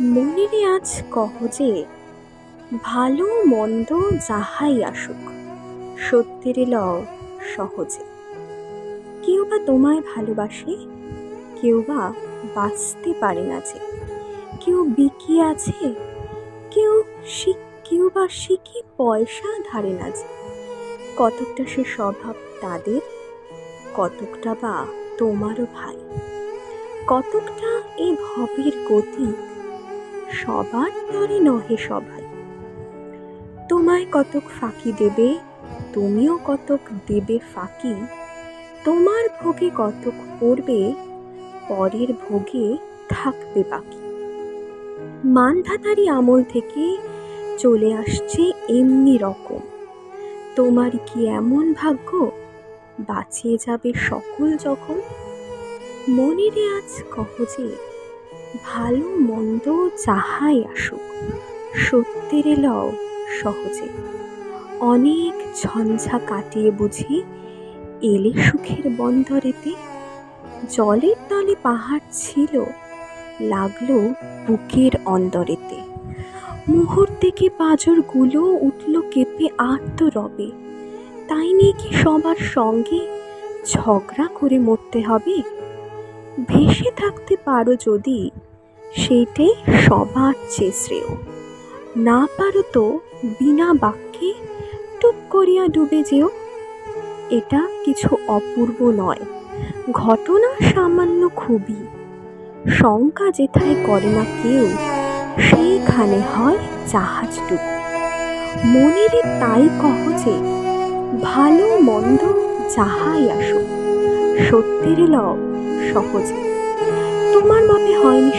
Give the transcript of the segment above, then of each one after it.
মনেরে আজ কহ যে, ভালো মন্দ যাহাই আসুক, সত্যের লও সহজে। কেউ বা তোমায় ভালোবাসে, কেউ বা বাঁচতে পারে না যে। কেউ বিকি আছে, কেউ কেউ বা শিখি পয়সা ধারে না যে। কতকটা সে স্বভাব তাদের, কতকটা বা তোমারও ভাই। কতকটা এ ভবের গতি সবার তরে নহে সবাই। তোমায় কতক ফাঁকি দেবে, তুমিও কতক দেবে ফাঁকি। তোমার ভোগে কতক পড়বে, পরের ভোগে থাকবে বাকি। মানধাতারি আমল থেকে চলে আসছে এমনি রকম। তোমার কি এমন ভাগ্য? বাঁচিয়ে যাবে সকল যখন মনেরে আজ কহ যে ভালো মন্দ যাহাই আসুক, সত্যের লও সহজে। অনেক ঝঞ্ঝা কাটিয়ে বুঝি এলে সুখের বন্দরেতে। জলের তলে পাহাড় ছিল, লাগল বুকের অন্দরেতে। মুহূর্তে পাঁজরগুলো উঠল কেঁপে আর্ত রবে তাই নিয়ে কি সবার সঙ্গে ঝগড়া করে মরতে হবে? ভেসে থাকতে পারো যদি সেইটাই সবার চেয়ে শ্রেয়। না পারো তো বিনা বাক্যে টুক করিয়া ডুবে যেও। এটা কিছু অপূর্ব নয়। ঘটনা সামান্য খুবই। শঙ্কা যেথায় করে না কেউ, সেইখানে হয় জাহাজ ডুবে। মনেরে তাই কহ যে, ভালো মন্দ যাহাই আসুক, সত্যের লও সহজে।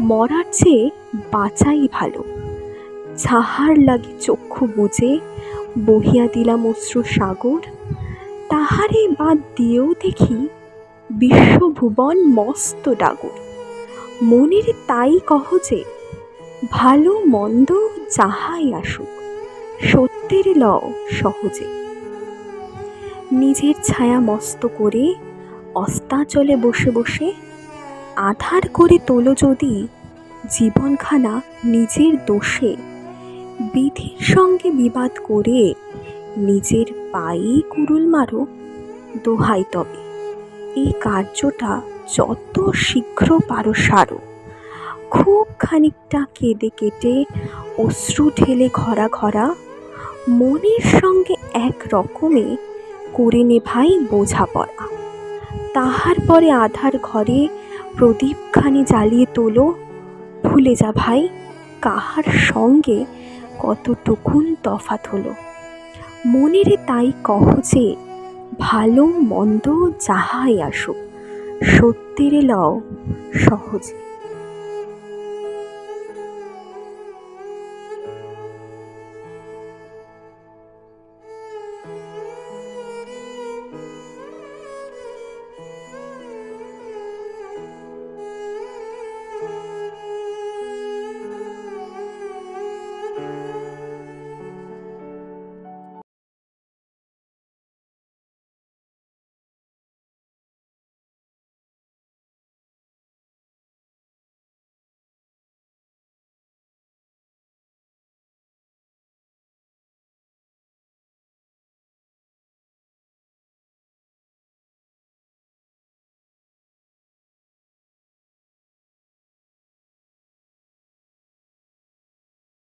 মরার চেয়ে বাঁচাই ভালো। যাহার লাগে চক্ষু বুঝে বহিয়া দিলাম অশ্রু সাগর, তাহারে বাদ দিয়েও দেখি বিশ্বভুবন মস্ত ডাগর। মনের তাই কহ যে, ভালো মন্দ যাহাই আসুক, সত্যের লও সহজে। নিজের ছায়া মস্ত করে অস্তাচলে বসে বসে আধার করে তোলো যদি জীবনখানা নিজের দোষে। বিধির সঙ্গে বিবাদ করে নিজের পায়ে কুরুল মারো, দোহাই তবে। এই কার্যটা যত শীঘ্র পারো সারো। খুব খানিকটা কেঁদে কেটে অশ্রু ঢেলে ঘরা ঘরা মনের সঙ্গে এক রকমে করে নে ভাই বোঝাপড়া। তাহার পরে আধার ঘরে প্রদীপখানি জ্বালিয়ে তোলো। ভুলে যা ভাই, কাহার সঙ্গে কতটুকুন তফাত হলো। মনেরে তাই কহ যে, ভালো মন্দ যাহাই আসুক, সত্যের লও সহজে।